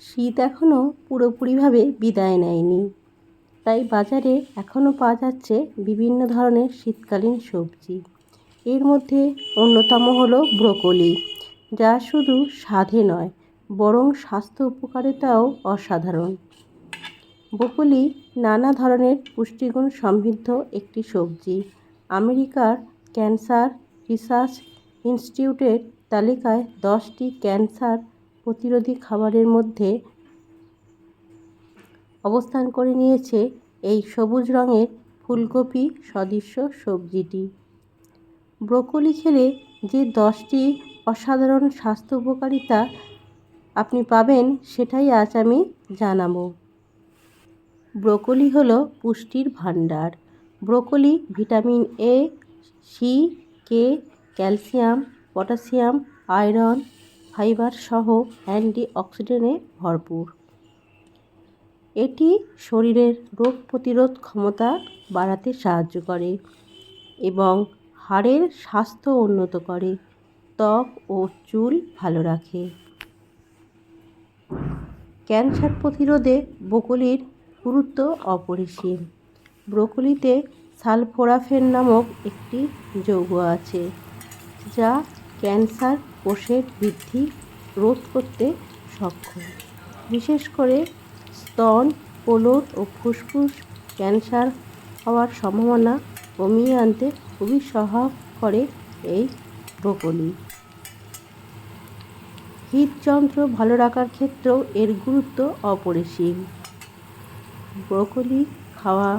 শীত এখনও পুরোপুরিভাবে বিদায় নেয়নি। তাই বাজারে এখনও পাওয়া যাচ্ছে বিভিন্ন ধরনের শীতকালীন সবজি। এর মধ্যে অন্যতম হলো ব্রোকলি, যা শুধু স্বাদে নয়, বরং স্বাস্থ্য উপকারিতাও অসাধারণ। ব্রোকলি নানা ধরনের পুষ্টিগুণ সমৃদ্ধ একটি সবজি। আমেরিকার ক্যান্সার রিসার্চ ইনস্টিটিউটের তালিকায় দশটি ক্যান্সার প্রতিরোধী খাবারের মধ্যে অবস্থান করে নিয়েছে এই সবুজ রঙের ফুলকপি সদৃশ্য সবজিটি। ব্রোকলি খেলে যে দশটি অসাধারণ স্বাস্থ্য উপকারিতা আপনি পাবেন সেটাই আজ আমি জানাব। ব্রোকলি হলো পুষ্টির ভাণ্ডার। Broccoli vitamin A, C, K, calcium, potassium, iron fibre সহ অ্যান্টিঅক্সিডেন্টে ভরপুর। এটি শরীরের রোগ প্রতিরোধ ক্ষমতা বাড়াতে সাহায্য করে এবং হাড়ের স্বাস্থ্য উন্নত করে, ত্বক ও চুল ভালো রাখে। ক্যান্সার প্রতিরোধে ব্রোকলির গুরুত্ব অপরিসীম। ব্রোকলিতে সালফোরাফেন নামক একটি যৌগ আছে, যা ক্যান্সার কোষের বৃদ্ধি রোধ করতে সক্ষম। বিশেষ করে স্তন কোলন ও ফুসফুস ক্যান্সার হওয়ার সম্ভাবনা কমিয়ে আনতে খুবই সহায়ক করে এই ব্রোকলি হৃদযন্ত্র ভালো রাখার ক্ষেত্রেও এর গুরুত্ব অপরিসীম। ব্রোকলি খাওয়া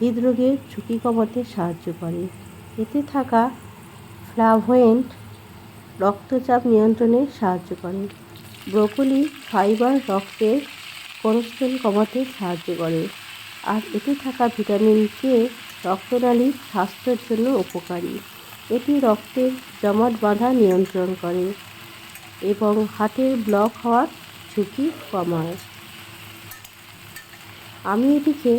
হৃদরোগের ঝুঁকি কমাতে সাহায্য করে। এতে থাকা ফ্লাভোয়েন্ট রক্তচাপ নিয়ন্ত্রণে সাহায্য করে। ব্রোকলি ফাইবার রক্তের কোলেস্টেরল কমাতে সাহায্য করে। আর এতে থাকা ভিটামিন কে রক্তনালীর স্বাস্থ্যের জন্য উপকারী। এটি রক্তের জমাট বাঁধা নিয়ন্ত্রণ করে এবং হার্টের ব্লক হওয়ার ঝুঁকি কমায়। আমি এটিকে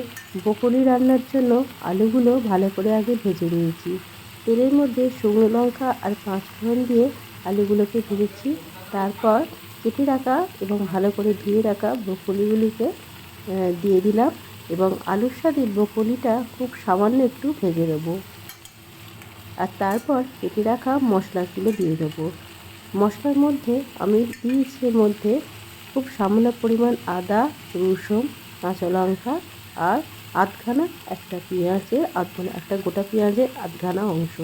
বকলি রান্নার জন্য আলুগুলো ভালো করে আগে ভেজে নিয়েছি। তেলের মধ্যে শুকনো লঙ্কা আর পাঁচফোড়ন দিয়ে আলুগুলোকে ভেজেছি। তারপর কেটে রাখা এবং ভালো করে ধুয়ে রাখা ব্রোকলিগুলিকে দিয়ে দিলাম এবং আলুর সাথে ব্রোকলিটা খুব সামান্য একটু ভেজে দেবো আর তারপর কেটে রাখা মশলাগুলো দিয়ে দেবো। মশলার মধ্যে আমি দিয়েছি মধ্যে খুব সামান্য পরিমাণ আদা, রসুন, কাঁচা লঙ্কা আর আধখানা একটা পেঁয়াজের আধখানা, একটা গোটা পেঁয়াজের আধখানা অংশ।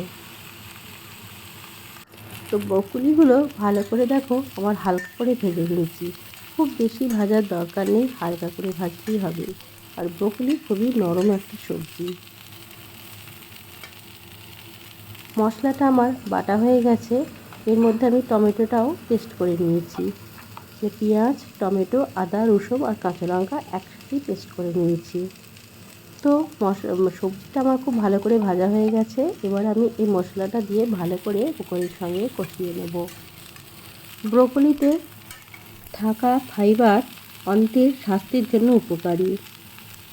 তো বকুলিগুলো ভালো করে দেখো, আমার হালকা করে ভেজে নিয়েছি। খুব বেশি ভাজার দরকার নেই, হালকা করে ভাজতেই হবে। আর ব্রকলি খুবই নরম একটা সবজি। মশলাটা আমার বাটা হয়ে গেছে। এর মধ্যে আমি টমেটোটাও পেস্ট করে নিয়েছি। পেঁয়াজ, টমেটো, আদা, রসুন আর কাঁচা লঙ্কা একসাথেই পেস্ট করে নিয়েছি। তো সবজিটা আমার খুব ভালো করে ভাজা হয়ে গেছে। এবার আমি এই মশলাটা দিয়ে ভালো করে ব্রোকলির সঙ্গে কষিয়ে নেব। ব্রোকলিতে থাকা ফাইবার অন্তের স্বাস্থ্যের জন্য উপকারী।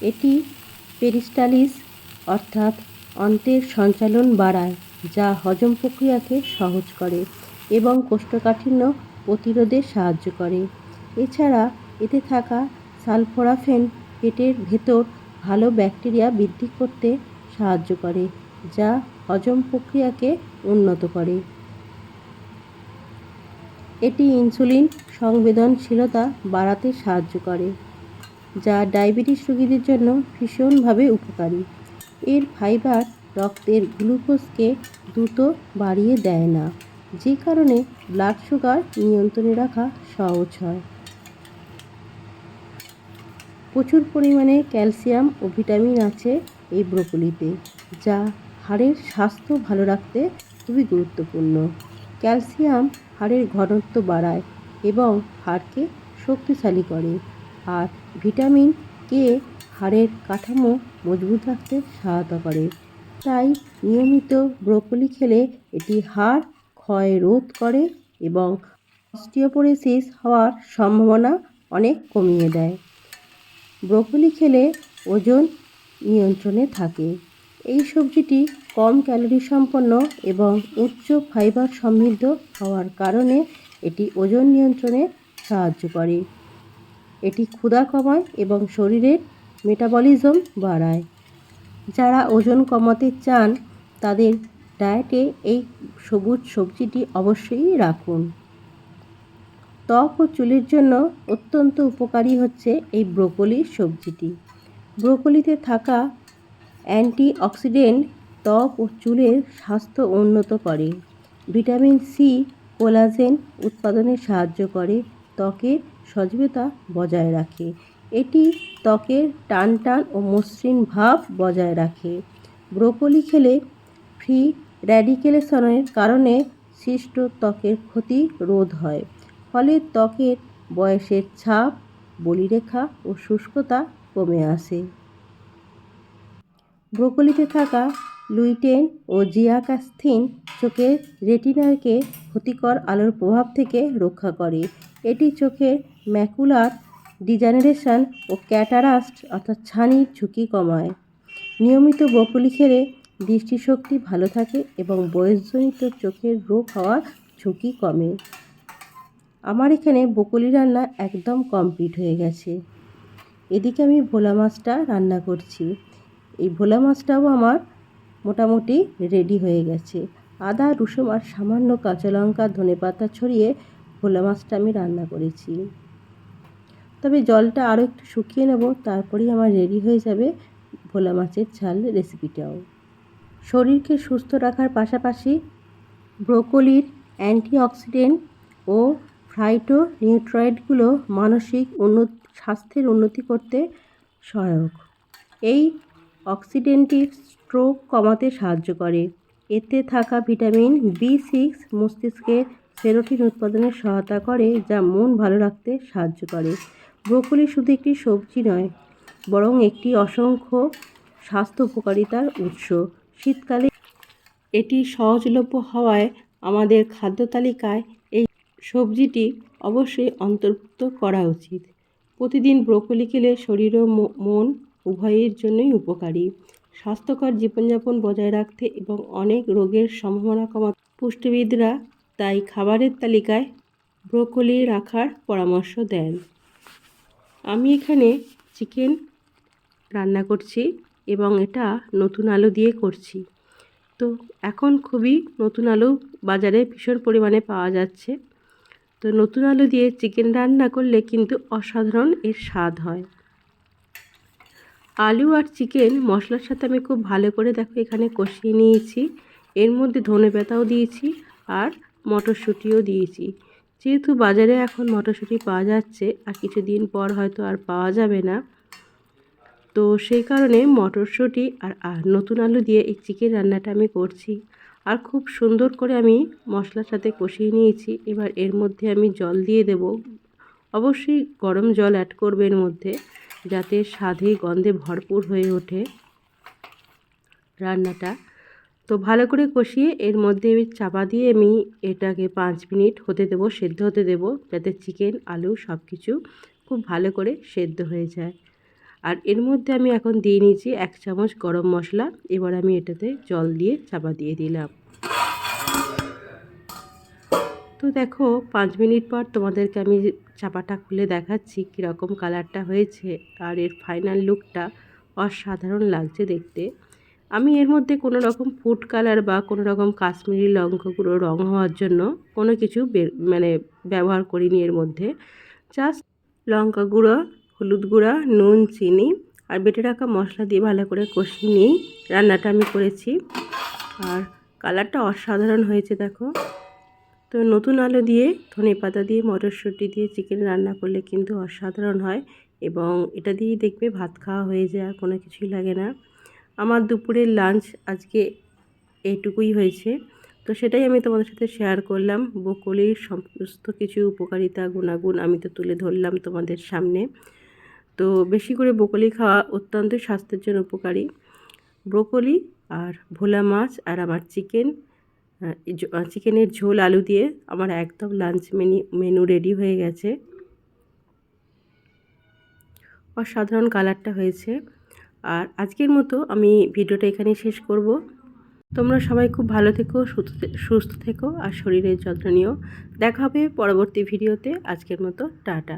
এটি পেরিস্টালিস অর্থাৎ অন্তের সঞ্চালন বাড়ায়, যা হজম প্রক্রিয়াকে সহজ করে এবং কোষ্ঠকাঠিন্য প্রতিরোধে সাহায্য করে। এছাড়া এতে থাকা সালফোরাফেন পেটের ভেতর ভালো ব্যাকটেরিয়া বৃদ্ধি করতে সাহায্য করে, যা হজম প্রক্রিয়াকে উন্নত করে। এটি ইনসুলিন সংবেদনশীলতা বাড়াতে সাহায্য করে, যা ডায়াবেটিস রোগীদের জন্য ভীষণভাবে উপকারী। এর ফাইবার রক্তের গ্লুকোজকে দ্রুত বাড়িয়ে দেয় না, যে কারণে ব্লাড সুগার নিয়ন্ত্রণে রাখা সহজ হয়। প্রচুর পরিমাণে ক্যালসিয়াম ও ভিটামিন আছে এই ব্রোকলিতে, যা হাড়ের স্বাস্থ্য ভালো রাখতে খুবই গুরুত্বপূর্ণ। ক্যালসিয়াম হাড়ের ঘনত্ব বাড়ায় এবং হাড়কে শক্তিশালী করে। আর ভিটামিন কে হাড়ের কাঠামো মজবুত রাখতে সহায়তা করে। তাই নিয়মিত ব্রোকলি খেলে এটি হাড় ক্ষয় রোধ করে এবং অস্টিওপোরোসিস হওয়ার সম্ভাবনা অনেক কমিয়ে দেয়। ব্রোকলি খেলে ওজন নিয়ন্ত্রণে থাকে। এই সবজিটি কম ক্যালোরি সম্পন্ন এবং উচ্চ ফাইবার সমৃদ্ধ হওয়ার কারণে এটি ওজন নিয়ন্ত্রণে সাহায্য করে। এটি ক্ষুধা কমায় এবং শরীরের মেটাবলিজম বাড়ায়। যারা ওজন কমাতে চান, তাদের ডায়েটে এই সবুজ সবজিটি অবশ্যই রাখুন। ত্বক ও চুলের জন্য অত্যন্ত উপকারী হচ্ছে এই ব্রোকলি সবজিটি। ব্রোকলিতে থাকা অ্যান্টিঅক্সিডেন্ট ত্বক ও চুলের স্বাস্থ্য উন্নত করে। ভিটামিন সি, কোলাজেন উৎপাদনে সাহায্য করে, ত্বকের সজীবতা বজায় রাখে। এটি ত্বকের টান টান ও মসৃণ ভাব বজায় রাখে। ব্রোকলি খেলে ফ্রি র্যাডিকেলেশনের কারণে সৃষ্ট ত্বকের ক্ষতি রোধ হয়। ফলে ত্বকের বয়সের ছাপ, বলিরেখা ও শুষ্কতা কমে আসে। ব্রোকলিতে থাকা লুইটেন ও জিয়াকাস্থিন চোখের রেটিনাকে ক্ষতিকর আলোর প্রভাব থেকে রক্ষা করে। এটি চোখের ম্যাকুলার ডিজেনারেশন ও ক্যাটারাস্ট অর্থাৎ ছানির ঝুঁকি কমায়। নিয়মিত ব্রোকলি খেলে দৃষ্টিশক্তি ভালো থাকে এবং বয়সজনিত চোখের রোগ হওয়ার ঝুঁকি কমে। আমার এখানে বকুলি রান্না একদম কমপ্লিট হয়ে গেছে। এদিকে আমি ভোলা মাছটা রান্না করছি। এই ভোলা মাছটাও আমার মোটামুটি রেডি হয়ে গেছে। আদা, রসুন আর সামান্য কাঁচা লঙ্কা, ধনে পাতা ছড়িয়ে ভোলা মাছটা আমি রান্না করেছি। তবে জলটা আরও একটু শুকিয়ে নেব, তারপরেই আমার রেডি হয়ে যাবে ভোলা মাছের ঝাল রেসিপিটাও শরীরকে সুস্থ রাখার পাশাপাশি ব্রোকলির অ্যান্টিঅক্সিডেন্ট ও ফ্রাইটো নিউট্রয়েডগুলো মানসিক উন্নত, স্বাস্থ্যের উন্নতি করতে সহায়ক। এই অক্সিডেন্টটি স্ট্রোক কমাতে সাহায্য করে। এতে থাকা ভিটামিন বি সিক্স মস্তিষ্কে সেরোটিন উৎপাদনে সহায়তা করে, যা মন ভালো রাখতে সাহায্য করে। ব্রোকলি শুধু একটি সবজি নয়, বরং একটি অসংখ্য স্বাস্থ্য উপকারিতার উৎস। শীতকালে এটি সহজলভ্য হওয়ায় আমাদের খাদ্য তালিকায় সবজিটি অবশ্যই অন্তর্ভুক্ত করা উচিত। প্রতিদিন ব্রোকলি খেলে শরীর ও মন উভয়ের জন্যই উপকারী। স্বাস্থ্যকর জীবনযাপন বজায় রাখতে এবং অনেক রোগের সম্ভাবনা কমাতে পুষ্টিবিদরা তাই খাবারের তালিকায় ব্রোকলি রাখার পরামর্শ দেন। আমি এখানে চিকেন রান্না করছি এবং এটা নতুন আলু দিয়ে করছি। তো এখন খুবই নতুন আলু বাজারে ভীষণ পরিমাণে পাওয়া যাচ্ছে। তো নতুন আলু দিয়ে চিকেন রান্না করলে কিন্তু অসাধারণ এর স্বাদ হয়। আলু আর চিকেন মশলার সাথে আমি খুব ভালো করে দেখো এখানে কষিয়ে নিয়েছি। এর মধ্যে ধনে পাতাও দিয়েছি আর মটরশুঁটিও দিয়েছি। যেহেতু বাজারে এখন মটরশুঁটি পাওয়া যাচ্ছে আর কিছুদিন পর হয়তো আর পাওয়া যাবে না। তো সেই কারণে মটরশুঁটি আর নতুন আলু দিয়ে এই চিকেন রান্নাটা আমি করছি। আর খুব সুন্দর করে আমি মশলার সাথে কষিয়ে নিয়েছি। এবার এর মধ্যে আমি জল দিয়ে দেব। অবশ্যই গরম জল অ্যাড করবে এর মধ্যে, যাতে স্বাদে গন্ধে ভরপুর হয়ে ওঠে রান্নাটা। তো ভালো করে কষিয়ে এর মধ্যে চাপা দিয়ে আমি এটাকে পাঁচ মিনিট হতে দেব, সেদ্ধ হতে দেব, যাতে চিকেন, আলু সব কিছু খুব ভালো করে সেদ্ধ হয়ে যায়। আর এর মধ্যে আমি এখন দিয়ে নিয়েছি এক চামচ গরম মশলা। এবার আমি এটাতে জল দিয়ে চাপা দিয়ে দিলাম। তো দেখো, পাঁচ মিনিট পর তোমাদেরকে আমি চাপাটা খুলে দেখাচ্ছি কীরকম কালারটা হয়েছে আর এর ফাইনাল লুকটা অসাধারণ লাগছে দেখতে। আমি এর মধ্যে কোনো রকম ফুড কালার বা কোনো রকম কাশ্মীরি লঙ্কা গুঁড়ো রঙ হওয়ার জন্য কোনো কিছু মানে ব্যবহার করিনি এর মধ্যে। জাস্ট লঙ্কা গুঁড়ো, হলুদ গুঁড়া, নুন, চিনি আর বেটে রাখা মশলা দিয়ে ভালো করে কষিয়ে নিয়েই রান্নাটা আমি করেছি। আর কালারটা অসাধারণ হয়েছে দেখো। তো নতুন আলু দিয়ে ধনে পাতা দিয়ে মটরশুঁটি দিয়ে চিকেন রান্না করলে কিন্তু অসাধারণ হয় এবং এটা দিয়েই দেখবে ভাত খাওয়া হয়ে যায় আর কোনো কিছুই লাগে না। আমার দুপুরের লাঞ্চ আজকে এইটুকুই হয়েছে। তো সেটাই আমি তোমাদের সাথে শেয়ার করলাম। বকলির সমস্ত কিছু উপকারিতা, গুণাগুণ আমি তো তুলে ধরলাম তোমাদের সামনে। তো বেশি করে ব্রোকলি খাওয়া অত্যন্ত স্বাস্থ্যের জন্য উপকারী। ব্রোকলি আর ভোলা মাছ আর আমার চিকেন চিকেনের ঝোল আলু দিয়ে আমার একদম লাঞ্চ মেনি মেনু রেডি হয়ে গেছে। অসাধারণ কালারটা হয়েছে। আর আজকের মতো আমি ভিডিওটা এখানে শেষ করব। তোমরা সবাই খুব ভালো থেকো সুস্থ থেকো, আর শরীরের যত্ন নিও। দেখা হবে পরবর্তী ভিডিওতে। আজকের মতো, টাটা।